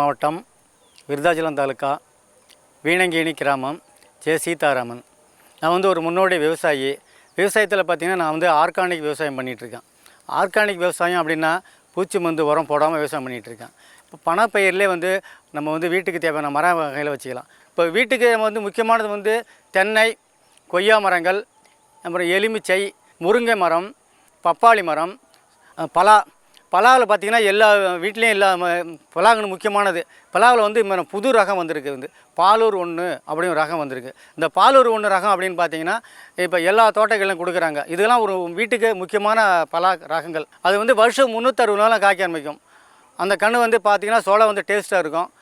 மாவட்டம் விருதாச்சலம் தாலுக்கா வீணங்கேணி கிராமம் ஜே. சீதாராமன். நான் வந்து ஒரு முன்னோடி விவசாயி. விவசாயத்தில் பார்த்திங்கன்னா நான் வந்து ஆர்கானிக் விவசாயம் பண்ணிகிட்ருக்கேன் ஆர்கானிக் விவசாயம் அப்படின்னா பூச்சி மருந்து உரம் போடாமல் விவசாயம் பண்ணிகிட்ருக்கேன் இப்போ பணப்பயிரிலே வந்து நம்ம வந்து வீட்டுக்கு தேவையான மர வகையில் வச்சுக்கலாம். இப்போ வீட்டுக்கு நம்ம வந்து முக்கியமானது வந்து தென்னை கொய்யா மரங்கள் அப்புறம் எலுமிச்சை முருங்கை மரம் பப்பாளி மரம் பலா பலாவில் பார்த்தீங்கன்னா எல்லா வீட்லேயும் எல்லா ம- பலாங்கன்னு முக்கியமானது. பலாவில் வந்து புது ரகம் வந்திருக்கு வந்து. பாலூர் ஒன்று அப்படின்னு ஒரு ரகம் வந்திருக்கு. இந்த பாலூர் ஒன்று ரகம் அப்படின்னு பார்த்தீங்கன்னா இப்போ எல்லா தோட்டங்களிலும் கொடுக்குறாங்க. இதெல்லாம் ஒரு வீட்டுக்கு முக்கியமான பலா ரகங்கள். அது வந்து வருஷம் முந்நூற்றறுபது நாளும் காய்க்க ஆரம்பிக்கும். அந்த கன்று வந்து பார்த்திங்கன்னா சோளம் வந்து டேஸ்ட்டாக இருக்கும்.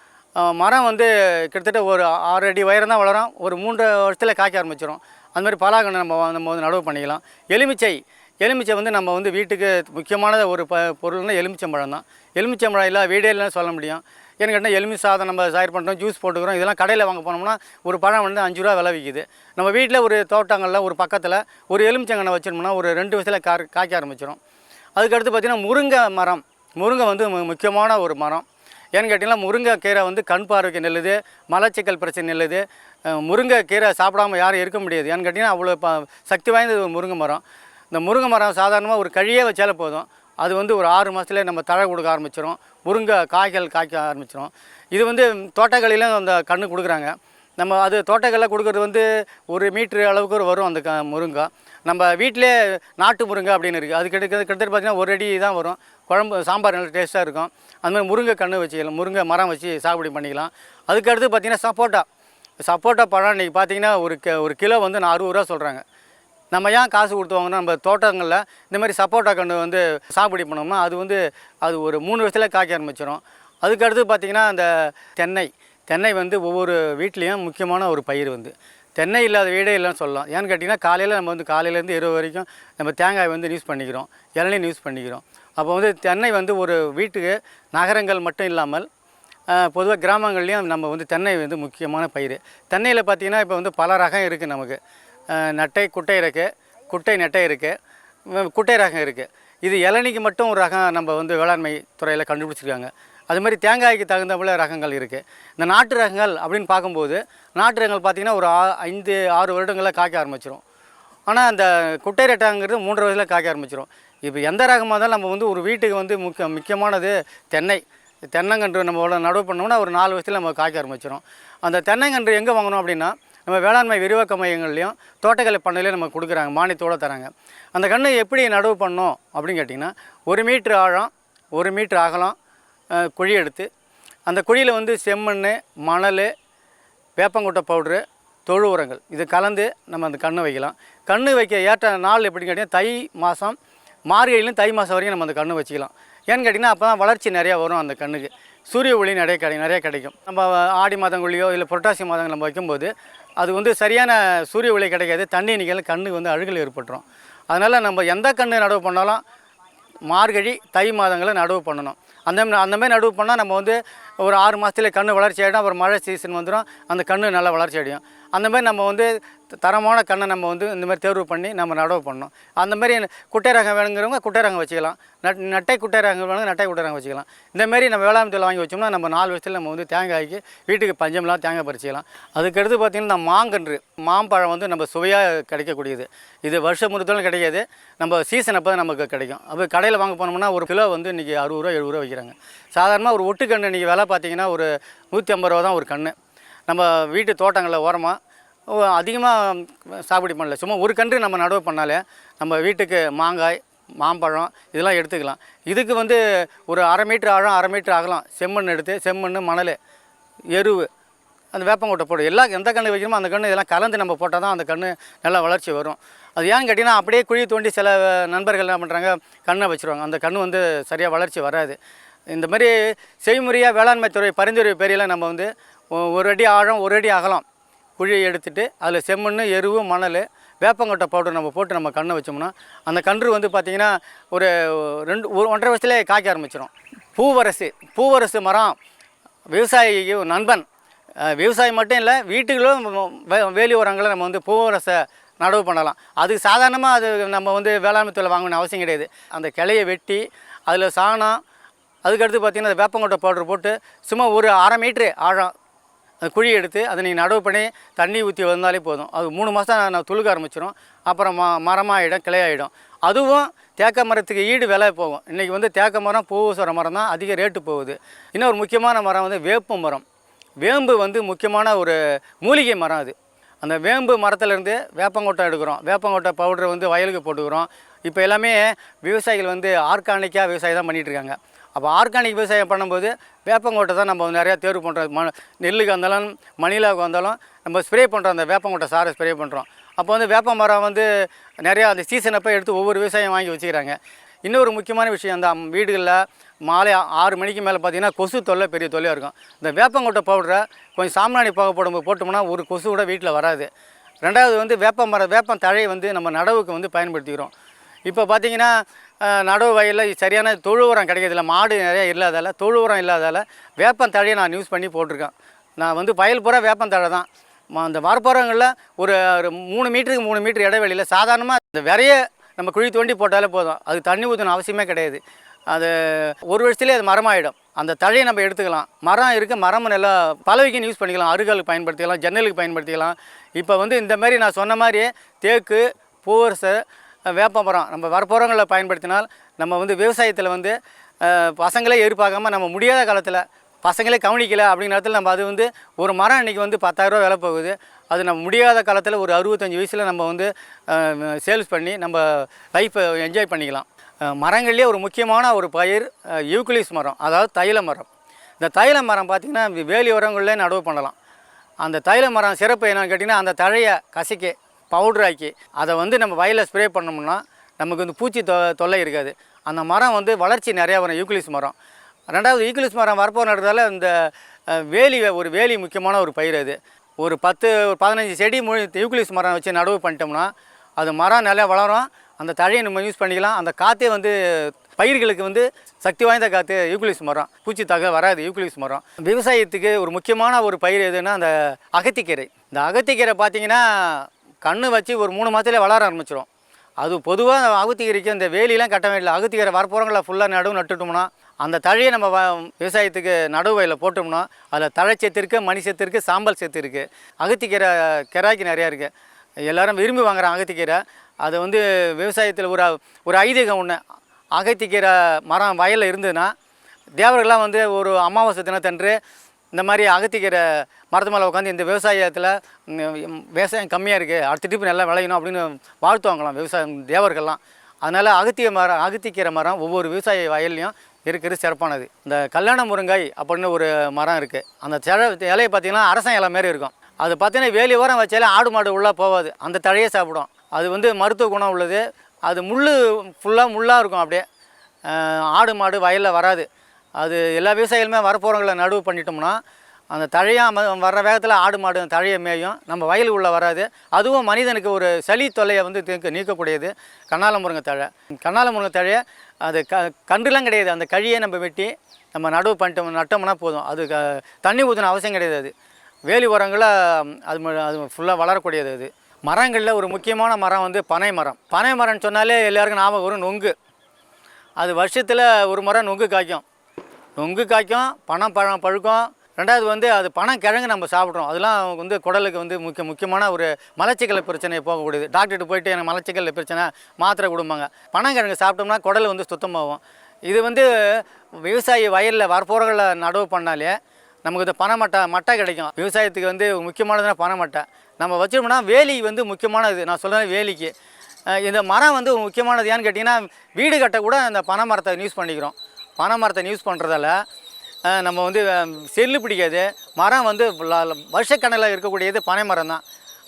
மரம் வந்து கிட்டத்தட்ட ஒரு ஆறு அடி உயரம் தான் வளரும். ஒரு மூன்று வருஷத்தில் காய்க்க ஆரம்பிச்சிடும் அந்த மாதிரி பலாக்கன்று நம்ம வ- நம்ம வந்து நடவு பண்ணிக்கலாம். எலுமிச்சை எலுமிச்சை வந்து நம்ம வந்து வீட்டுக்கு முக்கியமான ஒரு ப பொருள்னா எலுமிச்சம்பழம் தான். எலுமிச்சம்பழம் இல்லை வீடே இல்லைன்னு சொல்ல முடியும். ஏன்னு கேட்டால் எலுமிச்சை சாதம் நம்ம தயார் பண்ணுறோம் ஜூஸ் போட்டுக்கிறோம். இதெல்லாம் கடையில் வாங்க போனோம்னா ஒரு பழம் வந்து அஞ்சு ரூபா விலை விற்கிது நம்ம வீட்டில் ஒரு தோட்டங்களில் ஒரு பக்கத்தில் ஒரு எலுமிச்சங்கண்ணை வச்சிருந்தோம்னா ஒரு ரெண்டு வருஷத்தில் கா காய்க்க ஆரம்பிச்சிடும் அதுக்கடுத்து பார்த்திங்கன்னா முருங்கை மரம். முருங்கை வந்து மு- முக்கியமான ஒரு மரம். ஏன்னு கேட்டிங்கன்னா முருங்கை கீரை வந்து கண் பார்வைக்கு நல்லது மலச்சிக்கல் பிரச்சனை நல்லது. அஹ் முருங்கை கீரை சாப்பிடாம யாரும் இருக்க முடியாது. ஏன்னு கேட்டிங்கன்னா அவ்வளோ சக்தி வாய்ந்தது ஒரு முருங்கை மரம். இந்த முருங்கை மரம் சாதாரணமாக ஒரு கழியே வச்சாலே போதும். அது வந்து ஒரு ஆறு மாதத்துல நம்ம தழை கொடுக்க ஆரம்பிச்சிடும் முருங்கை காய்கள் காய்க்க ஆரம்பிச்சிடும் இது வந்து தோட்டக்கலையிலும் அந்த கன்று கொடுக்குறாங்க. நம்ம அது தோட்டக்கல்ல கொடுக்குறது வந்து ஒரு மீட்ரு அளவுக்கு ஒரு வரும் அந்த க முருங்கை. நம்ம வீட்டிலே நாட்டு முருங்கை அப்படின்னு இருக்குது அது கிட்ட கிட்டத்தட்ட பார்த்தீங்கன்னா ஒரு அடி தான் வரும். குழம்பு சாம்பார் நல்லா டேஸ்ட்டாக இருக்கும். அந்த மாதிரி முருங்கை கன்று வச்சுக்கலாம். முருங்கை மரம் வச்சு சாகுபடி பண்ணிக்கலாம். அதுக்கடுத்து பார்த்திங்கன்னா பார்த்தீங்கன்னா சப்போட்டா. சப்போட்டா பழம் இன்றைக்கி பார்த்தீங்கன்னா ஒரு க ஒரு கிலோ வந்து நான் அறுபது ரூபா சொல்கிறாங்க நம்ம ஏன் காசு கொடுத்து வாங்கினா நம்ம தோட்டங்களில் இந்த மாதிரி சப்போட்டா கன்று வந்து சாகுபடி பண்ணோம்னா அது வந்து அது ஒரு மூணு வருஷத்தில் காய்க்க ஆரம்பிச்சிடும் அதுக்கு அடுத்து பார்த்திங்கன்னா அந்த தென்னை. தென்னை வந்து ஒவ்வொரு வீட்லேயும் முக்கியமான ஒரு பயிர் வந்து. தென்னை இல்லாத வீடே இல்லைன்னு சொல்லலாம். ஏன்னு கேட்டிங்கன்னா காலையில் நம்ம வந்து காலையிலேருந்து இரவு வரைக்கும் நம்ம தேங்காய் வந்து யூஸ் பண்ணிக்கிறோம். இளநீர் யூஸ் பண்ணிக்கிறோம். அப்போ வந்து தென்னை வந்து ஒரு வீட்டுக்கு நகரங்கள் மட்டும் இல்லாமல் பொதுவாக கிராமங்கள்லேயும் நம்ம வந்து தென்னை வந்து முக்கியமான பயிர். தென்னையில் பார்த்திங்கன்னா இப்போ வந்து பல ரகம் இருக்குது நமக்கு. நட்டை குட்டை இருக்குது குட்டை நெட்டை இருக்குது குட்டை ரகம் இருக்குது இது இளநிக்கு மட்டும் ஒரு ரகம் நம்ம வந்து வேளாண்மை துறையில் கண்டுபிடிச்சிருக்காங்க. அது மாதிரி தேங்காய்க்கு தகுந்த போல ரகங்கள் இருக்குது இந்த நாட்டு ரகங்கள் அப்படின்னு பார்க்கும்போது நாட்டு ரகங்கள் பார்த்திங்கன்னா ஒரு ஆ ஐந்து ஆறு வருடங்களில் காய்க்க ஆரம்பிச்சிடும் ஆனால் அந்த குட்டை ரெட்டாங்கிறது மூன்று வயதில் காய்க்க ஆரம்பிச்சிடும் இப்போ எந்த ரகமாக இருந்தாலும் நம்ம வந்து ஒரு வீட்டுக்கு வந்து முக்கிய முக்கியமானது தென்னை. தென்னங்கன்று நம்ம நடவு பண்ணோம்னா ஒரு நாலு வருஷத்தில் நம்ம காய்க்க ஆரம்பிச்சிடும் அந்த தென்னங்கன்று எங்கே வாங்கணும் அப்படின்னா நம்ம வேளாண்மை விரிவாக்க மையங்கள்லையும் தோட்டக்கலை பண்ணையிலையும் நம்ம கொடுக்குறாங்க மானியத்தோடு தராங்க. அந்த கன்று எப்படி நடவு பண்ணோம் அப்படின்னு கேட்டிங்கன்னா ஒரு மீட்ரு ஆழம் ஒரு மீட்ரு அகலம் குழி எடுத்து அந்த குழியில் வந்து செம்மண் மணல் வேப்பங்குட்டை பவுட்ரு தொழு உரங்கள். இது கலந்து நம்ம அந்த கன்று வைக்கலாம். கன்று வைக்க ஏற்ற நாள் எப்படின்னு கேட்டிங்கன்னா தை மாதம் மார்கழியிலும் தை மாதம் வரைக்கும் நம்ம அந்த கன்று வச்சுக்கலாம். ஏன்னு கேட்டிங்கன்னா அப்போ தான் வளர்ச்சி நிறையா வரும் அந்த கண்ணுக்கு. சூரிய ஒளி நிறைய கிடை நிறைய கிடைக்கும். நம்ம ஆடி மாதங்களையோ இல்லை புரட்டாசி மாதங்கள் நம்ம வைக்கும்போது அது வந்து சரியான சூரிய ஒளி கிடைக்காது. தண்ணி நிற்கல கண்ணுக்கு வந்து அழுகல் ஏற்பட்டுரும். அதனால் நம்ம எந்த கன்று நடவு பண்ணாலும் மார்கழி தை மாதங்களில் நடவு பண்ணணும். அந்த அந்தமாதிரி அந்த நடவு பண்ணால் நம்ம வந்து ஒரு ஆறு மாதத்துல கன்று வளர்ச்சி ஆகிடும் அப்புறம் மழை சீசன் வந்துடும் அந்த கன்று நல்லா வளர்ச்சி அடையும். அந்த மாதிரி நம்ம வந்து தரமான கண்ணை நம்ம வந்து இந்த மாதிரி தேர்வு பண்ணி நம்ம நடவு பண்ணணும். அந்த மாதிரி குட்டை ரகம் வேணுங்கிறவங்க குட்டை ரகம் வச்சுக்கலாம். நட் நட்டை குட்டை ரகம் வேணுங்க நட்டை குட்டை ரகம் வச்சுக்கலாம். இந்த மாதிரி நம்ம வேளாண் தொழில் வாங்கி வச்சோம்னா நம்ம நாலு வருஷத்தில் நம்ம வந்து தேங்காய்க்கு வீட்டுக்கு பஞ்சம்லாம் தேங்காய் பறிச்சிக்கலாம். அதுக்கடுத்து பார்த்திங்கன்னா மாங்கன்று மாம்பழம் வந்து நம்ம சுவையாக கிடைக்கக்கூடியது. இது வருஷம் முழுத்தாலும் கிடைக்காது. நம்ம சீசன் அப்போ தான் நமக்கு கிடைக்கும். அப்போ கடையில் வாங்க போனோம்னா ஒரு கிலோ வந்து இன்றைக்கி அறுபது ரூபா எழுபது ரூபா வைக்கிறாங்க சாதாரணமாக ஒரு ஒட்டுக்கன்று இன்றைக்கி விலை பார்த்திங்கன்னா ஒரு நூற்றி ஐம்பது ரூபா தான் ஒரு கன்று நம்ம வீட்டு தோட்டங்களில் ஓரமாக அதிகமாக சாகுபடி பண்ணல. சும்மா ஒரு கன்று நம்ம நடவு பண்ணாலே நம்ம வீட்டுக்கு மாங்காய் மாம்பழம் இதெல்லாம் எடுத்துக்கலாம். இதுக்கு வந்து ஒரு அரை மீட்ரு ஆழம் அரை மீட்ரு அகலம் செம்மண் எடுத்து செம்மண் மணல் எருவு அந்த வேப்பங்கொட்டை போடு. எல்லா எந்த கன்று வைக்கணுமோ அந்த கன்று இதெல்லாம் கலந்து நம்ம போட்டால் தான் அந்த கன்று நல்லா வளர்ச்சி வரும். அது ஏன்னு கேட்டிங்கன்னா அப்படியே குழி தோண்டி சில நண்பர்கள் என்ன பண்ணுறாங்க கண்ணை வச்சுருவாங்க. அந்த கன்று வந்து சரியாக வளர்ச்சி வராது. இந்த மாதிரி செய்முறையாக வேளாண்மை துறை பரிந்துரை பேரில் நம்ம வந்து ஒரு அடி ஆழம் ஒரு அடி அகலம் குழியை எடுத்துகிட்டு அதில் செம்மண் எருவு மணல் வேப்பங்கொட்டை பவுடர் நம்ம போட்டு நம்ம கண்ணை வச்சோம்னா அந்த கன்று வந்து பார்த்திங்கன்னா ஒரு ரெண்டு ஒரு ஒன்றரை வருஷத்துலேயே காய்க்க ஆரம்பிச்சிடும் பூவரசு பூவரசு மரம் விவசாயிக்கு நண்பன். விவசாயம் மட்டும் இல்லை வீட்டுகளும் வேலி உரங்களை நம்ம வந்து பூவரசை நடவு பண்ணலாம். அது சாதாரணமாக அது நம்ம வந்து வேளாண்மை தொழில் வாங்கணும்னு அவசியம் கிடையாது. அந்த கிளையை வெட்டி அதில் சாணம் அதுக்கடுத்து பார்த்தீங்கன்னா அந்த வேப்பங்கொட்டை பவுடர் போட்டு சும்மா ஒரு அரை மீட்ரு ஆழம் குழி எடுத்து அதை நீங்கள் நடவு பண்ணி தண்ணி ஊற்றி வந்தாலே போதும். அது மூணு மாதம் நான் துளுக்க ஆரம்பிச்சிடும் அப்புறம் ம மரமாகிடும் கிளையாயிடும். அதுவும் தேக்க மரத்துக்கு ஈடு விலை போகும். இன்றைக்கி வந்து தேக்க மரம் பூவசர மரம் தான் அதிக ரேட்டு போகுது. இன்னொரு முக்கியமான மரம் வந்து வேப்ப மரம். வேம்பு வந்து முக்கியமான ஒரு மூலிகை மரம் அது. அந்த வேம்பு மரத்துலேருந்து வேப்பங்கொட்டை எடுக்கிறோம். வேப்பங்கொட்டை பவுடர் வந்து வயலுக்கு போட்டுக்கிறோம். இப்போ எல்லாமே விவசாயிகள் வந்து ஆர்கானிக்காக விவசாயம் தான் பண்ணிகிட்ருக்காங்க அப்போ ஆர்கானிக் விவசாயம் பண்ணும்போது வேப்பங்கொட்டை தான் நம்ம நிறையா தேர்வு பண்ணுறோம் ம நெல்லுக்கு வந்தாலும் மணிலாவுக்கு வந்தாலும் நம்ம ஸ்ப்ரே பண்ணுறோம் அந்த வேப்பங்கொட்டை சாரை ஸ்ப்ரே பண்ணுறோம் அப்போ வந்து வேப்ப மரம் வந்து நிறையா அந்த சீசன் அப்போ எடுத்து ஒவ்வொரு விவசாயம் வாங்கி வச்சுக்கிறாங்க. இன்னொரு முக்கியமான விஷயம் அந்த வீடுகளில் மாலை ஆறு மணிக்கு மேலே பார்த்தீங்கன்னா கொசு தொல்லை பெரிய தொல்லையாக இருக்கும். இந்த வேப்பங்கொட்டை பவுடரை கொஞ்சம் சாம்பிராணி போக போடும்போது போட்டோம்னா ஒரு கொசு கூட வீட்டில் வராது. ரெண்டாவது வந்து வேப்ப மரம் வேப்பம் தழையை வந்து நம்ம நடவுக்கு வந்து பயன்படுத்திக்கிறோம். இப்போ பார்த்தீங்கன்னா நடவு வயலில் சரியான தொழு உரம் கிடைக்கிறதில்ல. மாடு நிறைய இல்லாதால தொழு உரம் இல்லாதால வேப்பம் தழையை நான் யூஸ் பண்ணி போட்டிருக்கேன். நான் வந்து வயல் பூரா வேப்பம் தழை தான். அந்த வரப்போகிறவங்களில் ஒரு ஒரு மூணு மீட்டருக்கு மூணு மீட்டர் இடைவெளியில் சாதாரணமாக இந்த விரைய நம்ம குழி தோண்டி போட்டாலே போதும். அது தண்ணி ஊற்றணும் அவசியமே கிடையாது. அது ஒரு வருஷத்துலேயே அது மரமாயிடும். அந்த தழையை நம்ம எடுத்துக்கலாம். மரம் இருக்குது மரம் நல்லா பலவைக்குன்னு யூஸ் பண்ணிக்கலாம். அருகாலுக்கு பயன்படுத்திக்கலாம் ஜன்னலுக்கு பயன்படுத்திக்கலாம். இப்போ வந்து இந்த மாதிரி நான் சொன்ன மாதிரி தேக்கு பூவரசு வேப்ப மரம் நம்ம வரப்போகிறவங்களை பயன்படுத்தினால் நம்ம வந்து விவசாயத்தில் வந்து பசங்களே எதிர்பார்க்காம நம்ம முடியாத காலத்தில் பசங்களே கவனிக்கல அப்படிங்கிற நேரத்தில் நம்ம அது வந்து ஒரு மரம் இன்றைக்கி வந்து பத்தாயிரரூவா விலை போகுது. அது நம்ம முடியாத காலத்தில் ஒரு அறுபத்தஞ்சி வயசில் நம்ம வந்து சேல்ஸ் பண்ணி நம்ம லைஃப்பை என்ஜாய் பண்ணிக்கலாம். மரங்கள்லேயே ஒரு முக்கியமான ஒரு பயிர் யூக்குலிஸ் மரம் அதாவது தைல மரம். இந்த தைல மரம் பார்த்திங்கன்னா வேலி உரங்கள்லேயே நடவு பண்ணலாம். அந்த தைல மரம் சிறப்பு என்னென்னு கேட்டிங்கன்னா அந்த தழையை கசிக்க பவுடர் ஆக்கி அதை வந்து நம்ம வயலில் ஸ்ப்ரே பண்ணோம்னா நமக்கு வந்து பூச்சி தொ தொல்லை இருக்காது. அந்த மரம் வந்து வளர்ச்சி நிறையா வரும் யூக்லிஸ் மரம். ரெண்டாவது யூக்லிஸ் மரம் வரப்போ நடுறதால இந்த வேலி ஒரு வேலி முக்கியமான ஒரு பயிர் அது. ஒரு பத்து ஒரு பதினஞ்சு செடி மொழி யூக்லிஸ் மரம் வச்சு நடவு பண்ணிட்டோம்னா அது மரம் நல்லா வளரும். அந்த தழையை நம்ம யூஸ் பண்ணிக்கலாம். அந்த காற்றே வந்து பயிர்களுக்கு வந்து சக்தி வாய்ந்த காற்று யூக்லிஸ் மரம். பூச்சி தக வராது யூக்லிஸ் மரம். விவசாயத்துக்கு ஒரு முக்கியமான ஒரு பயிர் எதுன்னா அந்த அகத்திக்கீரை. இந்த அகத்திக்கீரை பார்த்திங்கன்னா கன்று வச்சு ஒரு மூணு மாதத்துலேயே வளர ஆரம்பிச்சிடும் அது பொதுவாக அகுத்திகரிக்கு அந்த வேலியெலாம் கட்ட வேண்டிய அகுத்திகரை வரப்போகிறவங்கள ஃபுல்லாக நடுவு நட்டுட்டோம்னா அந்த தழையை நம்ம வ- விவசாயத்துக்கு நடுவு வயலில் போட்டோம்னா அதில் தழை சத்து இருக்குது மணி சத்து இருக்குது சாம்பல் சத்து இருக்குது அகத்திக்கீரை கிராக்கி நிறையா இருக்குது எல்லோரும் விரும்பி வாங்குறாங்க அகத்திக்கீரை அது வந்து விவசாயத்தில் ஒரு ஒரு ஐதீகம் ஒன்று அகத்திக்கீரை மரம் வயலில் இருந்ததுன்னா தேவர்கள்லாம் வந்து ஒரு அமாவாசை தினத்தன்று இந்த மாதிரி அகத்திக்கிற மரத்து மேலே உட்காந்து இந்த விவசாயத்தில் விவசாயம் கம்மியாக இருக்குது அடுத்த டிப்பு நல்லா விளையணும் அப்படின்னு வாழ்த்துவாங்களாம் விவசாயம் தேவர்கள்லாம். அதனால் அகத்திய மரம் அகத்திக்கிற மரம் ஒவ்வொரு விவசாய வயல்லையும் இருக்கிறது சிறப்பானது. இந்த கல்யாண முருங்கை அப்படின்னு ஒரு மரம் இருக்குது அந்த செழ இலையை பார்த்திங்கன்னா அரசன் இலை மாரி இருக்கும். அது பார்த்தீங்கன்னா வேலி ஓரம் வச்சாலே ஆடு மாடு உள்ளே போகாது. அந்த தழையை சாப்பிடும். அது வந்து மருத்துவ குணம் உள்ளது. அது முள் ஃபுல்லாக முள்ளாக இருக்கும் அப்படியே. ஆடு மாடு வயலில் வராது. அது எல்லா விவசாயிகளுமே வரப்போகிறவங்கள நடுவு பண்ணிட்டோம்னா அந்த தழையாக வர்ற வேகத்தில் ஆடு மாடு தழையை மேயும். நம்ம வயல் உள்ள வராது. அதுவும் மனிதனுக்கு ஒரு சளி தொல்லையை வந்து நீக்கக்கூடியது. கண்ணால முருங்கை தழை. கண்ணால முருங்கை தழையை அது க கன்றுலாம் கிடையாது. அந்த கழியை நம்ம வெட்டி நம்ம நடவு பண்ணிட்டோம் நட்டோம்னா போதும். அது க தண்ணி ஊற்றின அவசியம் கிடையாது அது. வேலி உரங்களை அது அது ஃபுல்லாக வளரக்கூடியது அது. மரங்களில் ஒரு முக்கியமான மரம் வந்து பனை மரம். பனை மரம்னு சொன்னாலே எல்லாருக்கும் ஞாபகம் வரும் நொங்கு. அது வருஷத்தில் ஒரு மரம் நொங்கு காய்க்கும். நொங்கு காய்க்கும் பனம் பழம் பழுக்கும். ரெண்டாவது வந்து அது பணம் கிழங்கு நம்ம சாப்பிட்றோம். அதெல்லாம் வந்து குடலுக்கு வந்து முக்கிய முக்கியமான ஒரு மலச்சிக்கல் பிரச்சனை போகக்கூடியது. டாக்டர்கிட்ட போயிட்டு எனக்கு மலச்சிக்கல் பிரச்சனை மாத்திரை கொடுப்பாங்க பனங்கிழங்கு சாப்பிட்டோம்னா குடல் வந்து சுத்தமாகும். இது வந்து விவசாயி வயலில் வரப்போறகளை நடவு பண்ணாலே நமக்கு இந்த பனை மட்டை மட்டை கிடைக்கும். விவசாயத்துக்கு வந்து முக்கியமானதுனா பனை மட்டை. நம்ம வச்சிருந்தோம்னா வேலி வந்து முக்கியமானது. நான் சொல்கிறேன் வேலிக்கு. இந்த மரம் வந்து முக்கியமானது ஏன்னு கேட்டிங்கன்னா வீடு கட்ட கூட இந்த பனை மரத்தை யூஸ் பண்ணிக்கிறோம். பனை மரத்தை யூஸ் பண்ணுறதால நம்ம வந்து செல்லு பிடிக்காது. மரம் வந்து ல- வருஷக்கணக்கில் இருக்கக்கூடியது பனை மரம் தான்.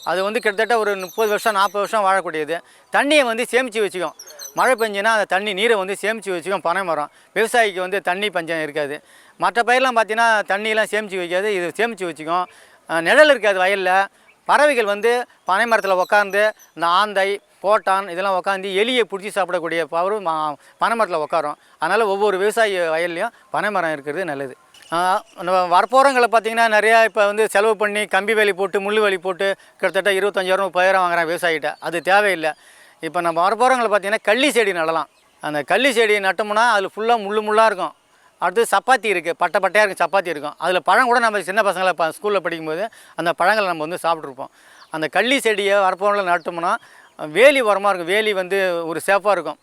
அது வந்து கிட்டத்தட்ட ஒரு முப்பது வருஷம் நாற்பது வருஷம் வாழக்கூடியது. தண்ணியை வந்து சேமித்து வச்சுக்கும். மழை பெஞ்சுன்னா அந்த தண்ணி நீரை வந்து சேமித்து வச்சுக்கும் பனை மரம். விவசாயிக்கு வந்து தண்ணி பஞ்சம் இருக்காது. மற்ற பயிரெலாம் பார்த்தீங்கன்னா தண்ணியெலாம் சேமித்து வைக்காது. இது சேமித்து வச்சுக்கும். நிழல் இருக்காது வயலில். பறவைகள் வந்து பனை மரத்தில் உட்காந்து இந்த ஆந்தை போட்டான் இதெல்லாம் உட்காந்து எலியை பிடிச்சி சாப்பிடக்கூடிய பவரும் மா- பனை மரத்தில் உட்காரும் அதனால் ஒவ்வொரு விவசாயி வயல்லையும் பனை மரம் இருக்கிறது நல்லது. நம்ம வரப்போகிறவங்களை பார்த்தீங்கன்னா நிறையா இப்போ வந்து செலவு பண்ணி கம்பி வேலி போட்டு முள் வேலி போட்டு கிட்டத்தட்ட இருபத்தஞ்சாயிரம் முப்பதாயிரம் வாங்குறான் விவசாயிகிட்ட. அது தேவையில்லை. இப்போ நம்ம வரப்போகிறவங்களை பார்த்தீங்கன்னா கள்ளி செடி நடலாம். அந்த கள்ளி செடி நட்டோம்னா அதில் ஃபுல்லாக முள்ளு முள்ளாக இருக்கும். அடுத்து சப்பாத்தி இருக்குது பட்டை பட்டையாக இருக்கும் சப்பாத்தி இருக்கும். அதில் பழம் கூட நம்ம சின்ன பசங்களை ப ஸ்கூலில் படிக்கும்போது அந்த பழங்களை நம்ம வந்து சாப்பிட்ருப்போம் அந்த கள்ளி செடியை வரப்போரில் நட்டோம்னா வேலி உரமாக இருக்கும். வேலி வந்து ஒரு சேஃபாக இருக்கும்.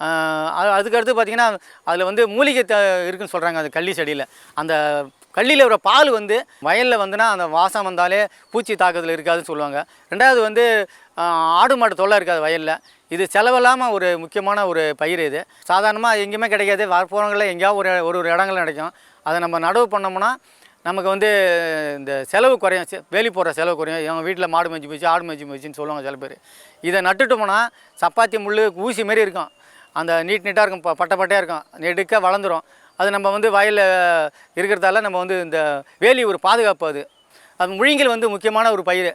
அது- அதுக்கடுத்து பார்த்திங்கன்னா அதில் வந்து மூலிகை த இருக்குன்னு சொல்கிறாங்க அந்த கள்ளி செடியில். அந்த கள்ளியில் வர பால் வந்து வயலில் வந்துன்னா அந்த வாசம் வந்தாலே பூச்சி தாக்குதல் இருக்காதுன்னு சொல்லுவாங்க. ரெண்டாவது வந்து ஆடு மாடு தொல்லை இருக்காது வயலில். இது செலவில்லாமல் ஒரு முக்கியமான ஒரு பயிர் இது. சாதாரணமாக எங்கேயுமே கிடைக்காது. வரப்போகிறவங்களில் எங்கேயாவது ஒரு ஒரு ஒரு இடங்கள் கிடைக்கும். அதை நம்ம நடவு பண்ணோம்னா நமக்கு வந்து இந்த செலவு குறையும். செ- வேலி போடுற செலவு குறையும். எங்கள் வீட்டில் மாடு மேய்ச்சி போச்சு ஆடு மேய்ச்சி போச்சுன்னு சொல்லுவாங்க சில பேர். இதை நட்டுட்டோம்னா சப்பாத்தி முள் ஊசி மாரி இருக்கும். அந்த நீட் நீட்டாக இருக்கும் ப- பட்டை பட்டையாக இருக்கும். நெடுக்க வளர்ந்துரும். அது நம்ம வந்து வயலில் இருக்கிறதால நம்ம வந்து இந்த வேலி ஒரு பாதுகாப்பு அது. அது முழுங்கில் வந்து முக்கியமான ஒரு பயிர்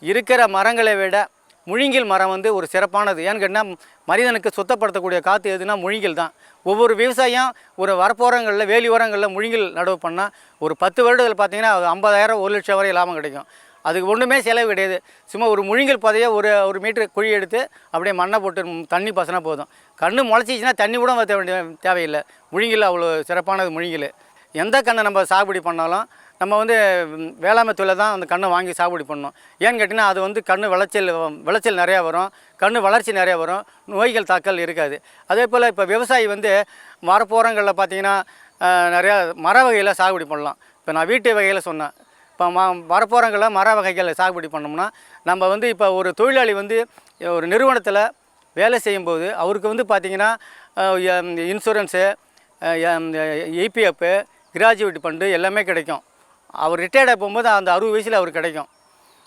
இருக்கிற மரங்களை விட முழுங்கில் மரம் வந்து ஒரு சிறப்பானது. ஏன்னு கேட்டால் மனிதனுக்கு சுத்தப்படுத்தக்கூடிய காற்று எதுனா முழுங்கில் தான். ஒவ்வொரு விவசாயம் ஒரு வரப்போரங்களில் வேலி ஓரங்களில் முழுங்கில் நடவு பண்ணால் ஒரு பத்து வருடத்தில் பார்த்தீங்கன்னா அது ஐம்பதாயிரம் ஒரு லட்சம் வரை லாபம் கிடைக்கும். அதுக்கு ஒன்றுமே செலவு கிடையாது. சும்மா ஒரு முழுங்கல் புதைய ஒரு ஒரு மீட்டர் குழி எடுத்து அப்படியே மண்ணை போட்டு தண்ணி பசனா போதும். கண்ணு முளைச்சிச்சின்னா தண்ணி கூட ஊற்ற வேண்டிய தேவையில்லை. முழுங்கில் அவ்வளோ சிறப்பானது முழுங்கில். எந்த கண்ணை நம்ம சாகுபடி பண்ணாலும் நம்ம வந்து வேளாண்மை தொழிலை தான் அந்த கண்ணை வாங்கி சாகுபடி பண்ணணும். ஏன்னு கேட்டிங்கன்னா அது வந்து கண்ணு விளைச்சல் விளைச்சல் நிறையா வரும். கண்ணு வளர்ச்சி நிறையா வரும். நோய்கள் தாக்கல் இருக்காது. அதே போல் இப்போ விவசாயி வந்து மரப்போரங்களில் பார்த்தீங்கன்னா நிறையா மர வகையில் சாகுபடி பண்ணலாம். இப்போ நான் வீட்டு வகையில் சொன்னேன். இப்போ ம வரப்போகிறங்களில் மர வகைகளை சாகுபடி பண்ணோம்னா நம்ம வந்து இப்போ ஒரு தொழிலாளி வந்து ஒரு நிறுவனத்தில் வேலை செய்யும்போது அவருக்கு வந்து பார்த்திங்கன்னா இன்சூரன்ஸு இபிஎஃப்பு கிராஜுவேட் ஃபண்டு எல்லாமே கிடைக்கும். அவர் ரிட்டையர்டாக போகும்போது அந்த அறுபது வயசில் அவர் கிடைக்கும்.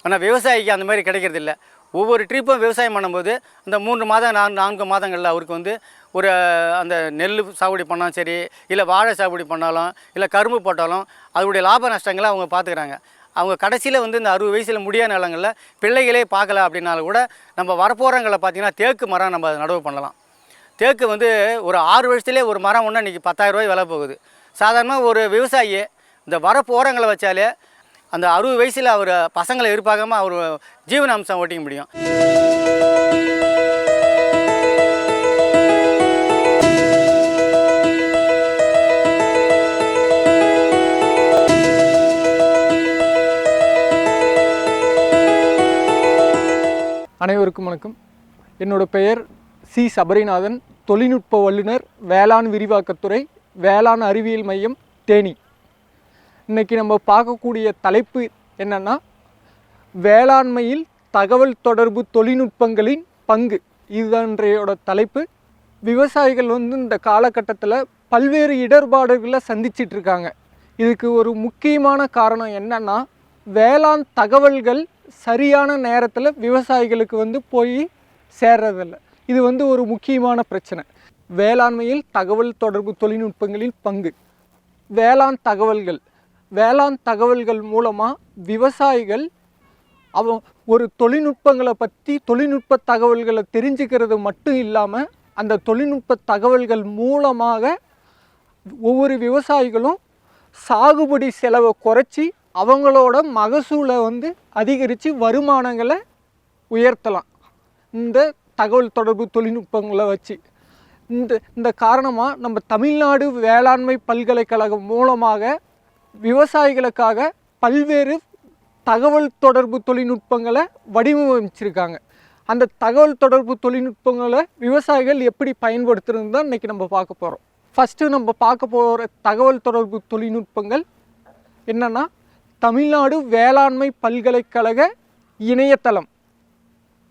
ஆனால் விவசாயிக்கு அந்த மாதிரி கிடைக்கிறதில்ல. ஒவ்வொரு ட்ரிப்பும் விவசாயம் பண்ணும்போது அந்த மூன்று மாதம் நான்கு நான்கு மாதங்களில் அவருக்கு வந்து ஒரு அந்த நெல் சாகுபடி பண்ணாலும் சரி இல்லை வாழை சாகுபடி பண்ணாலும் இல்லை கரும்பு போட்டாலும் அதனுடைய லாப நஷ்டங்களை அவங்க பார்த்துக்கிறாங்க. அவங்க கடைசியில் வந்து இந்த அறுபது வயசில் முடியாத நிலங்களில் பிள்ளைகளே பார்க்கல அப்படின்னாலும் கூட நம்ம வரப்போகிறவங்களை பார்த்திங்கன்னா தேக்கு மரம் நம்ம நடவு பண்ணலாம். தேக்கு வந்து ஒரு ஆறு வருஷத்துலேயே ஒரு மரம் ஒன்று இன்றைக்கி பத்தாயிரரூபாய் விலை போகுது. சாதாரணமாக ஒரு விவசாயி இந்த வரப்போகிறங்களை வச்சாலே அந்த அறுபது வயசில் அவர் பசங்களை எதிர்பார்க்காம அவர் ஜீவன அம்சம் ஓட்டிக்க முடியும். அனைவருக்கும் வணக்கம். என்னோட பெயர் சி. சபரிநாதன் தொழில்நுட்ப வல்லுநர் வேளாண் விரிவாக்கத்துறை வேளாண் அறிவியல் மையம் தேனி. இன்றைக்கி நம்ம பார்க்கக்கூடிய தலைப்பு என்னென்னா வேளாண்மையில் தகவல் தொடர்பு தொழில்நுட்பங்களின் பங்கு. இதுதான் இன்றையோட தலைப்பு. விவசாயிகள் வந்து இந்த காலகட்டத்தில் பல்வேறு இடர்பாடுகளை சந்திச்சிட்ருக்காங்க இதுக்கு ஒரு முக்கியமான காரணம் என்னன்னா வேளாண் தகவல்கள் சரியான நேரத்தில் விவசாயிகளுக்கு வந்து போய் சேர்றதில்ல. இது வந்து ஒரு முக்கியமான பிரச்சனை. வேளாண்மையில் தகவல் தொடர்பு தொழில்நுட்பங்களின் பங்கு. வேளாண் தகவல்கள். வேளாண் தகவல்கள் மூலமாக விவசாயிகள் அவன் ஒரு தொழில்நுட்பங்களை பற்றி தொழில்நுட்ப தகவல்களை தெரிஞ்சுக்கிறது மட்டும் இல்லாமல் அந்த தொழில்நுட்ப தகவல்கள் மூலமாக ஒவ்வொரு விவசாயிகளும் சாகுபடி செலவை குறைச்சி அவங்களோட மகசூலை வந்து அதிகரித்து வருமானங்களை உயர்த்தலாம். இந்த தகவல் தொடர்பு தொழில்நுட்பங்களை வச்சு. இந்த இந்த காரணமாக நம்ம தமிழ்நாடு வேளாண்மை பல்கலைக்கழகம் மூலமாக விவசாயிகளுக்காக பல்வேறு தகவல் தொடர்பு தொழில்நுட்பங்களை வடிவமைச்சிருக்காங்க. அந்த தகவல் தொடர்பு தொழில்நுட்பங்களை விவசாயிகள் எப்படி பயன்படுத்துறது தான் இன்றைக்கி நம்ம பார்க்க போகிறோம் ஃபஸ்ட்டு நம்ம பார்க்க போகிற தகவல் தொடர்பு தொழில்நுட்பங்கள் என்னென்னா தமிழ்நாடு வேளாண்மை பல்கலைக்கழக இணையதளம்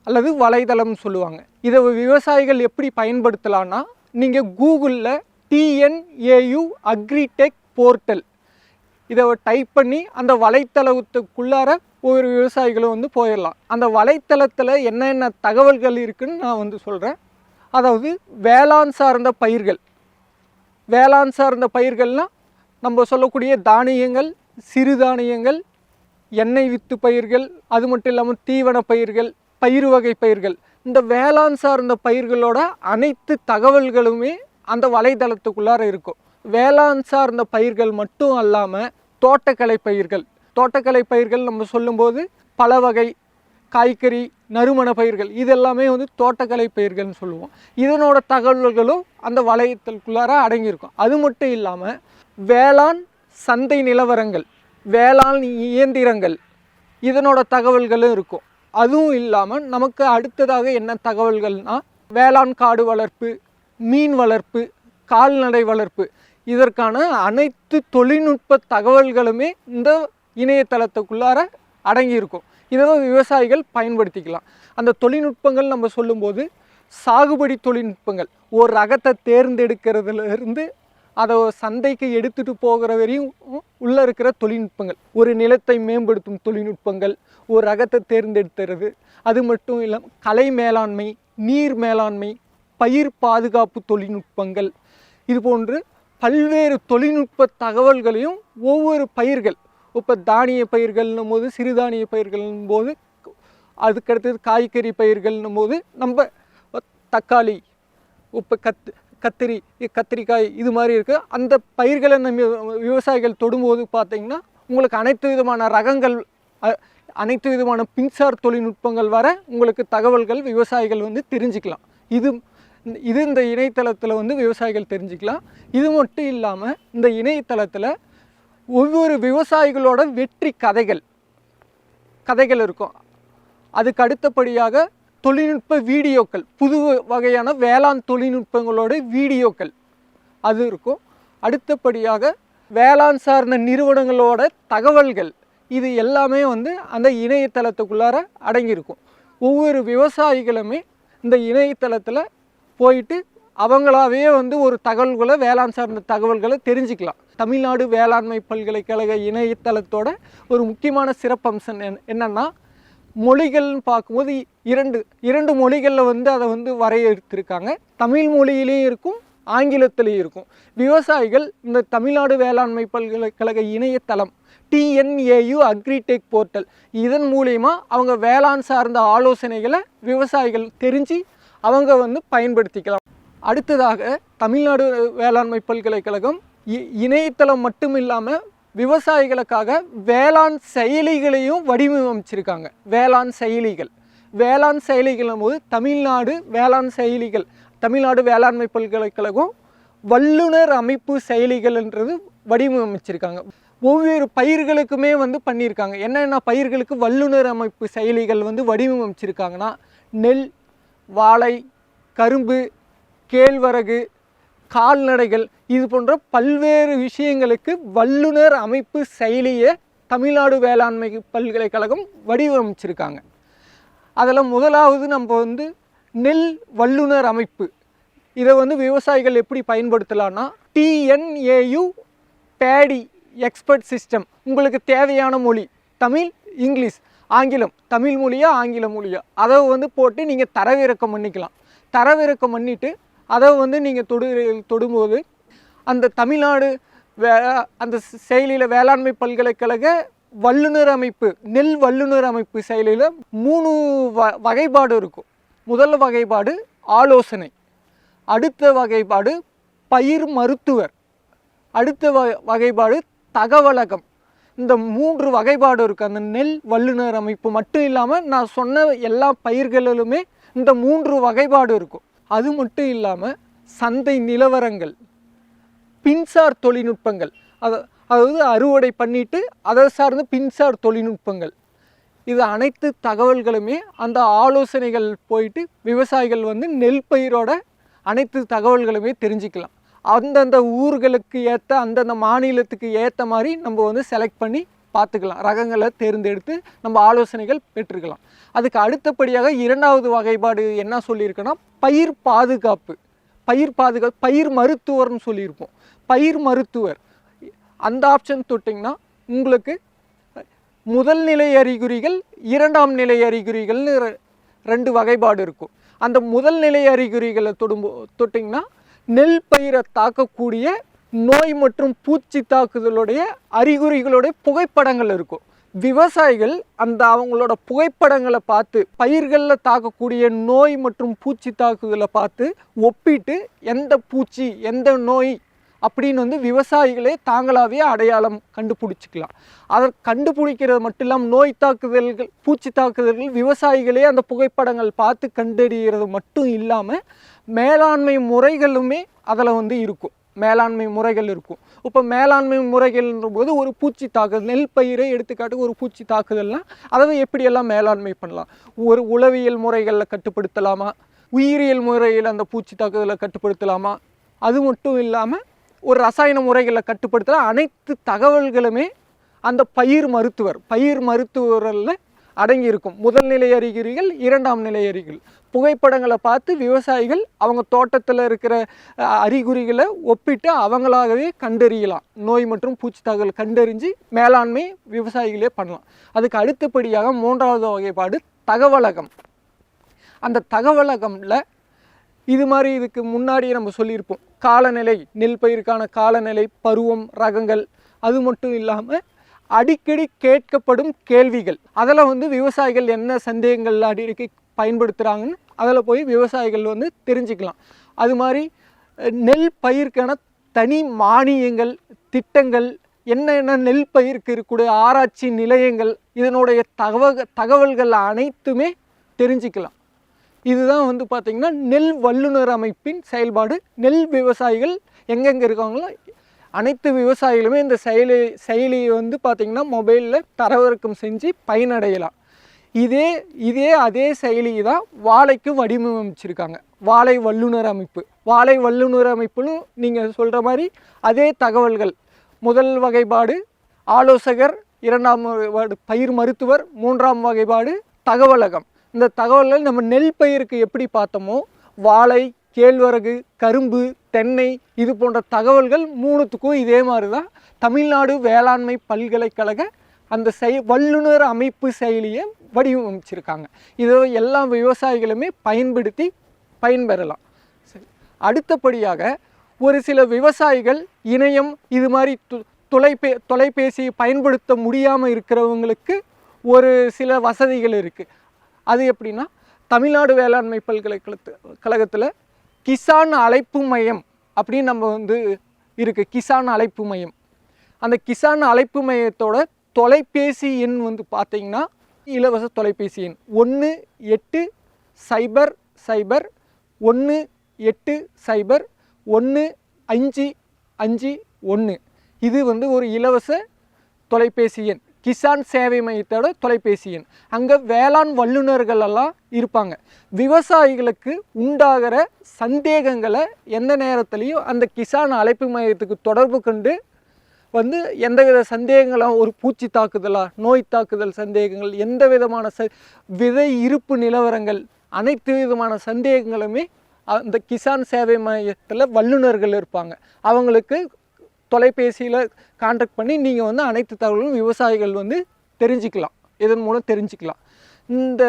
அல்லது வலைதளம் சொல்லுவாங்க. இதை விவசாயிகள் எப்படி பயன்படுத்தலான்னா நீங்கள் கூகுளில் டிஎன்ஏயு அக்ரிடெக் போர்ட்டல் இதை டைப் பண்ணி அந்த வலைத்தளத்துக்குள்ளார ஒவ்வொரு விவசாயிகளும் வந்து போயிடலாம். அந்த வலைத்தளத்தில் என்னென்ன தகவல்கள் இருக்குதுன்னு நான் வந்து சொல்கிறேன் அதாவது வேளாண் சார்ந்த பயிர்கள். வேளாண் சார்ந்த பயிர்கள்னால் நம்ம சொல்லக்கூடிய தானியங்கள் சிறுதானியங்கள் எண்ணெய் வித்து பயிர்கள் அது மட்டும் இல்லாமல் தீவன பயிர்கள் பயிர் வகை பயிர்கள். இந்த வேளாண் சார்ந்த பயிர்களோட அனைத்து தகவல்களுமே அந்த வலைதளத்துக்குள்ளார இருக்கும். வேளாண் சார்ந்த பயிர்கள் மட்டும் அல்லாமல் தோட்டக்கலை பயிர்கள். தோட்டக்கலை பயிர்கள் நம்ம சொல்லும்போது பல வகை காய்கறி நறுமண பயிர்கள் இதெல்லாமே வந்து தோட்டக்கலை பயிர்கள்னு சொல்லுவோம். இதனோட தகவல்களும் அந்த வளையத்திற்குள்ளார அடங்கியிருக்கும். அது மட்டும் இல்லாமல் வேளாண் சந்தை நிலவரங்கள் வேளாண் இயந்திரங்கள் இதனோட தகவல்களும் இருக்கும். அதுவும் இல்லாமல் நமக்கு அடுத்ததாக என்ன தகவல்கள்னா வேளாண் காடு வளர்ப்பு மீன் வளர்ப்பு கால்நடை வளர்ப்பு இதற்கான அனைத்து தொழில்நுட்ப தகவல்களுமே இந்த இணையதளத்துக்குள்ளார அடங்கியிருக்கும். இதை விவசாயிகள் பயன்படுத்திக்கலாம். அந்த தொழில்நுட்பங்கள் நம்ம சொல்லும்போது சாகுபடி தொழில்நுட்பங்கள். ஒரு ரகத்தை தேர்ந்தெடுக்கிறதுலேருந்து அதை சந்தைக்கு எடுத்துகிட்டு போகிற வரையும் உள்ளே இருக்கிற தொழில்நுட்பங்கள். ஒரு நிலத்தை மேம்படுத்தும் தொழில்நுட்பங்கள் ஒரு ரகத்தை தேர்ந்தெடுக்கிறது. அது மட்டும் இல்லாமல் கலை மேலாண்மை நீர் மேலாண்மை பயிர் பாதுகாப்பு தொழில்நுட்பங்கள். இது போன்று பல்வேறு தொழில்நுட்ப தகவல்களையும் ஒவ்வொரு பயிர்கள் இப்போ தானிய பயிர்கள்னும் போது சிறுதானிய பயிர்கள்னும் போது அதுக்கடுத்தது காய்கறி பயிர்கள்னும் போது நம்ம தக்காளி இப்போ கத் கத்திரி கத்திரிக்காய் இது மாதிரி இருக்குது அந்த பயிர்களை நம்ம விவசாயிகள் தொடும்போது பார்த்திங்கன்னா உங்களுக்கு அனைத்து விதமான ரகங்கள் அனைத்து விதமான பின்சார் தொழில்நுட்பங்கள் வர உங்களுக்கு தகவல்கள் விவசாயிகள் வந்து தெரிஞ்சுக்கலாம். இது இது இந்த இணையதளத்தில் வந்து விவசாயிகள் தெரிஞ்சுக்கலாம். இது மட்டும் இல்லாமல் இந்த இணையதளத்தில் ஒவ்வொரு விவசாயிகளோட வெற்றி கதைகள் கதைகள் இருக்கும். அதுக்கு அடுத்தபடியாக தொழில்நுட்ப வீடியோக்கள் புது வகையான வேளாண் தொழில்நுட்பங்களோட வீடியோக்கள் அது இருக்கும். அடுத்தபடியாக வேளாண் சார்ந்த நிறுவனங்களோட தகவல்கள் இது எல்லாமே வந்து அந்த இணையதளத்துக்குள்ளார அடங்கியிருக்கும். ஒவ்வொரு விவசாயிகளுமே இந்த இணையதளத்தில் போயிட்டு அவங்களாவே வந்து ஒரு தகவல்களை வேளாண் சார்ந்த தகவல்களை தெரிஞ்சுக்கலாம். தமிழ்நாடு வேளாண்மை பல்கலைக்கழக இணையதளத்தோட ஒரு முக்கியமான சிறப்பம்சம் என்ன- மொழிகள்னு பார்க்கும்போது இரண்டு இரண்டு மொழிகளில் வந்து அதை வந்து வரையறுத்திருக்காங்க. தமிழ் மொழியிலையும் இருக்கும் ஆங்கிலத்திலையும் இருக்கும். விவசாயிகள் இந்த தமிழ்நாடு வேளாண்மை பல்கலைக்கழக இணையதளம் டிஎன்ஏயு அக்ரிடெக் போர்ட்டல் இதன் மூலிமா அவங்க வேளாண் சார்ந்த ஆலோசனைகளை விவசாயிகள் தெரிஞ்சு அவங்க வந்து பயன்படுத்திக்கலாம். அடுத்ததாக தமிழ்நாடு வேளாண்மை பல்கலைக்கழகம் இ- இணையதளம் மட்டும் இல்லாமல் விவசாயிகளுக்காக வேளாண் செயலிகளையும் வடிவமைச்சிருக்காங்க. வேளாண் செயலிகள். வேளாண் செயலிகளும் போது தமிழ்நாடு வேளாண் செயலிகள் தமிழ்நாடு வேளாண்மை பல்கலைக்கழகம் வல்லுனர் அமைப்பு செயலிகள்ன்றது வடிவமைச்சிருக்காங்க. ஒவ்வொரு பயிர்களுக்குமே வந்து பண்ணியிருக்காங்க என்னென்ன பயிர்களுக்கு வல்லுனர் அமைப்பு செயலிகள் வந்து வடிவமைச்சிருக்காங்கன்னா நெல் வாழை கரும்பு கேழ்வரகு கால்நடைகள் இது போன்ற பல்வேறு விஷயங்களுக்கு வல்லுனர் அமைப்பு செயலியை தமிழ்நாடு வேளாண்மை பல்கலைக்கழகம் வடிவமைச்சிருக்காங்க. அதில் முதலாவது நம்ம வந்து நெல் வல்லுநர் அமைப்பு. இதை வந்து விவசாயிகள் எப்படி பயன்படுத்தலான்னா டிஎன்ஏயு பேடி எக்ஸ்பர்ட் சிஸ்டம். உங்களுக்கு தேவையான மொழி தமிழ் இங்கிலீஷ். ஆங்கிலம் தமிழ் மொழியா ஆங்கில மொழியா? அதை வந்து போட்டு நீங்கள் தரவிறக்கம் பண்ணிக்கலாம். தரவிறக்கம் பண்ணிவிட்டு அதை வந்து நீங்கள் தொடு தொடும்போது அந்த தமிழ்நாடு வே அந்த செயலியில் வேளாண்மை பல்கலைக்கழக வல்லுநர் அமைப்பு நெல் வல்லுநர் அமைப்பு செயலியில் மூணு வ வகைப்பாடு இருக்கும். முதல் வகைப்பாடு ஆலோசனை அடுத்த வகைப்பாடு பயிர் மருத்துவர் அடுத்த வ வகைப்பாடு தகவலகம். இந்த மூன்று வகைப்பாடு இருக்குது அந்த நெல் வல்லுநர் அமைப்பு மட்டும் இல்லாமல் நான் சொன்ன எல்லா பயிர்களிலுமே இந்த மூன்று வகைப்பாடு இருக்கும். அது மட்டும் இல்லாமல் சந்தை நிலவரங்கள் பின்சார் தொழில்நுட்பங்கள் அதை அதாவது அறுவடை பண்ணிட்டு அதை சார்ந்த பின்சார் தொழில்நுட்பங்கள். இது அனைத்து தகவல்களுமே அந்த ஆலோசனைகள் போயிட்டு விவசாயிகள் வந்து நெல் பயிரோட அனைத்து தகவல்களுமே தெரிஞ்சுக்கலாம். அந்தந்த ஊர்களுக்கு ஏற்ற அந்தந்த மாநிலத்துக்கு ஏற்ற மாதிரி நம்ம வந்து செலக்ட் பண்ணி பார்த்துக்கலாம். ரகங்களை தேர்ந்தெடுத்து நம்ம ஆலோசனைகள் பெற்றுக்கலாம். அதுக்கு அடுத்தபடியாக இரண்டாவது வகைப்பாடு என்ன சொல்லியிருக்கேன்னா பயிர் பாதுகாப்பு. பயிர் பாதுகாப்பு பயிர் மருத்துவர்னு சொல்லியிருப்போம். பயிர் மருத்துவர். அந்த ஆப்ஷன் தொட்டிங்கன்னா உங்களுக்கு முதல் நிலை அறிகுறிகள் இரண்டாம் நிலை அறிகுறிகள்னு ரெண்டு வகைப்பாடு இருக்கும். அந்த முதல் நிலை அறிகுறிகளை தொடும்போ தொட்டிங்கன்னா நெல் பயிரை தாக்கக்கூடிய நோய் மற்றும் பூச்சி தாக்குதலுடைய அறிகுறிகளுடைய புகைப்படங்கள் இருக்கும். விவசாயிகள் அந்த அவங்களோட புகைப்படங்களை பார்த்து பயிர்களில் தாக்கக்கூடிய நோய் மற்றும் பூச்சி தாக்குதலை பார்த்து ஒப்பிட்டு எந்த பூச்சி எந்த நோய் அப்படின்னு வந்து விவசாயிகளே தாங்களாகவே அடையாளம் கண்டுபிடிச்சிக்கலாம். அதை கண்டுபிடிக்கிறது மட்டும் இல்லாமல் நோய் தாக்குதல்கள் பூச்சி தாக்குதல்கள் விவசாயிகளே அந்த புகைப்படங்கள் பார்த்து கண்டறிகிறது மட்டும் இல்லாமல் மேலாண்மை முறைகளுமே அதில் வந்து இருக்கும். மேலாண்மை முறைகள் இருக்கும். இப்போ மேலாண்மை முறைகள்ன்ற போது ஒரு பூச்சி தாக்குதல் நெல் பயிரை எடுத்துக்காட்டு ஒரு பூச்சி தாக்குதல்னால் அதை எப்படியெல்லாம் மேலாண்மை பண்ணலாம்? ஒரு உளவியல் முறைகளில் கட்டுப்படுத்தலாமா? உயிரியல் முறையில் அந்த பூச்சி தாக்குதலை கட்டுப்படுத்தலாமா? அது மட்டும் இல்லாமல் ஒரு ரசாயன முறைகளை கட்டுப்படுத்தலாம். அனைத்து தகவல்களுமே அந்த பயிர் மருத்துவர் பயிர் மருத்துவரில் அடங்கியிருக்கும். முதல் நிலை அறிகுறிகள் இரண்டாம் நிலை அறிகுறிகள் புகைப்படங்களை பார்த்து விவசாயிகள் அவங்க தோட்டத்தில் இருக்கிற அறிகுறிகளை ஒப்பிட்டு அவங்களாகவே கண்டறியலாம். நோய் மற்றும் பூச்சி தகவல் கண்டறிஞ்சு மேலாண்மை விவசாயிகளே பண்ணலாம். அதுக்கு அடுத்தபடியாக மூன்றாவது வகைப்பாடு தகவலகம். அந்த தகவலகம்ல இது மாதிரி இதுக்கு முன்னாடியே நம்ம சொல்லியிருப்போம். காலநிலை நெல் பயிருக்கான காலநிலை பருவம் ரகங்கள் அது மட்டும் இல்லாமல் அடிக்கடி கேட்கப்படும் கேள்விகள். அதில் வந்து விவசாயிகள் என்ன சந்தேகங்கள் அடிக்கடி பயன்படுத்துகிறாங்கன்னு அதில் போய் விவசாயிகள் வந்து தெரிஞ்சுக்கலாம். அது மாதிரி நெல் பயிருக்கான தனி மானியங்கள் திட்டங்கள் என்னென்ன நெல் பயிருக்கு இருக்கக்கூடிய ஆராய்ச்சி நிலையங்கள் இதனுடைய தகவ தகவல்கள் அனைத்துமே தெரிஞ்சுக்கலாம். இதுதான் வந்து பார்த்திங்கன்னா நெல் வல்லுநர் அமைப்பின் செயல்பாடு. நெல் விவசாயிகள் எங்கெங்கே இருக்காங்களோ அனைத்து விவசாயிகளுமே இந்த செயலி செயலியை வந்து பார்த்திங்கன்னா மொபைலில் தரவிறக்கம் செஞ்சு பயனடையலாம். இதே இதே அதே செயலி தான் வாழைக்கு வடிவமைச்சிருக்காங்க. வாழை வல்லுநர் அமைப்பு. வாழை வல்லுநர் அமைப்புன்னு நீங்கள் சொல்கிற மாதிரி அதே தகவல்கள். முதல் வகைப்பாடு ஆலோசகர் இரண்டாம் வகைப்பாடு பயிர் மருத்துவர் மூன்றாம் வகைப்பாடு தகவலகம். இந்த தகவல்கள் நம்ம நெல் பயிருக்கு எப்படி பார்த்தோமோ வாழை கேழ்வரகு கரும்பு தென்னை இது போன்ற தகவல்கள் மூணுத்துக்கும் இதே மாதிரி தான் தமிழ்நாடு வேளாண்மை பல்கலைக்கழக அந்த செய் வல்லுநர் அமைப்பு செயலியை வடிவமைச்சிருக்காங்க. இதை எல்லா விவசாயிகளுமே பயன்படுத்தி பயன்பெறலாம். சரி அடுத்தபடியாக ஒரு சில விவசாயிகள் இணையம் இது மாதிரி து- தொலைபே தொலைபேசி பயன்படுத்த முடியாமல் இருக்கிறவங்களுக்கு ஒரு சில வசதிகள் இருக்குது அது எப்படின்னா தமிழ்நாடு வேளாண்மை பல்கலைக்கழகத்து கழகத்தில் கிசான் அழைப்பு மையம் அப்படின்னு நம்ம வந்து இருக்குது கிசான் அழைப்பு மையம். அந்த கிசான் அழைப்பு மையத்தோட தொலைபேசி எண் வந்து பார்த்தீங்கன்னா இலவச தொலைபேசி எண். ஒன்று எட்டு சைபர் சைபர் ஒன்று எட்டு சைபர் ஒன்று அஞ்சு அஞ்சு ஒன்று இது வந்து ஒரு இலவச தொலைபேசி எண். கிசான் சேவை மையத்தோட தொலைபேசி எண். அங்கே வேளாண் வல்லுநர்கள் எல்லாம் இருப்பாங்க. விவசாயிகளுக்கு உண்டாகிற சந்தேகங்களை எந்த நேரத்துலையும் அந்த கிசான் அழைப்பு மையத்துக்கு தொடர்பு கொண்டு வந்து எந்தவித சந்தேகங்களும் ஒரு பூச்சி தாக்குதலா நோய் தாக்குதல் சந்தேகங்கள் எந்த விதமான ச விதை இருப்பு நிலவரங்கள் அனைத்து விதமான சந்தேகங்களுமே அந்த கிசான் சேவை மையத்தில் வல்லுநர்கள் இருப்பாங்க. அவங்களுக்கு தொலைபேசியில் கான்டாக்ட் பண்ணி நீங்கள் வந்து அனைத்து தகவல்களும் விவசாயிகள் வந்து தெரிஞ்சுக்கலாம். இதன் மூலம் தெரிஞ்சுக்கலாம். இந்த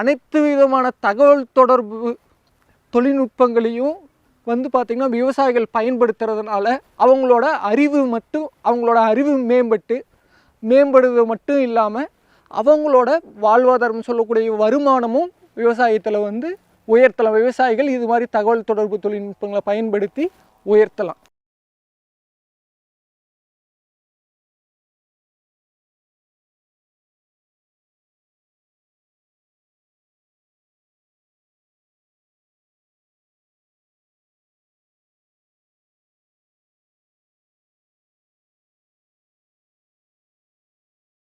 அனைத்து விதமான தகவல் தொடர்பு தொழில்நுட்பங்களையும் வந்து பார்த்திங்கன்னா விவசாயிகள் பயன்படுத்துறதுனால அவங்களோட அறிவு மட்டும் அவங்களோட அறிவு மேம்பட்டு மேம்படுவது மட்டும் இல்லாமல் அவங்களோட வாழ்வாதாரம் சொல்லக்கூடிய வருமானமும் விவசாயத்தில் வந்து உயர்த்தலாம். விவசாயிகள் இது மாதிரி தகவல் தொடர்பு தொழில்நுட்பங்களை பயன்படுத்தி உயர்த்தலாம்.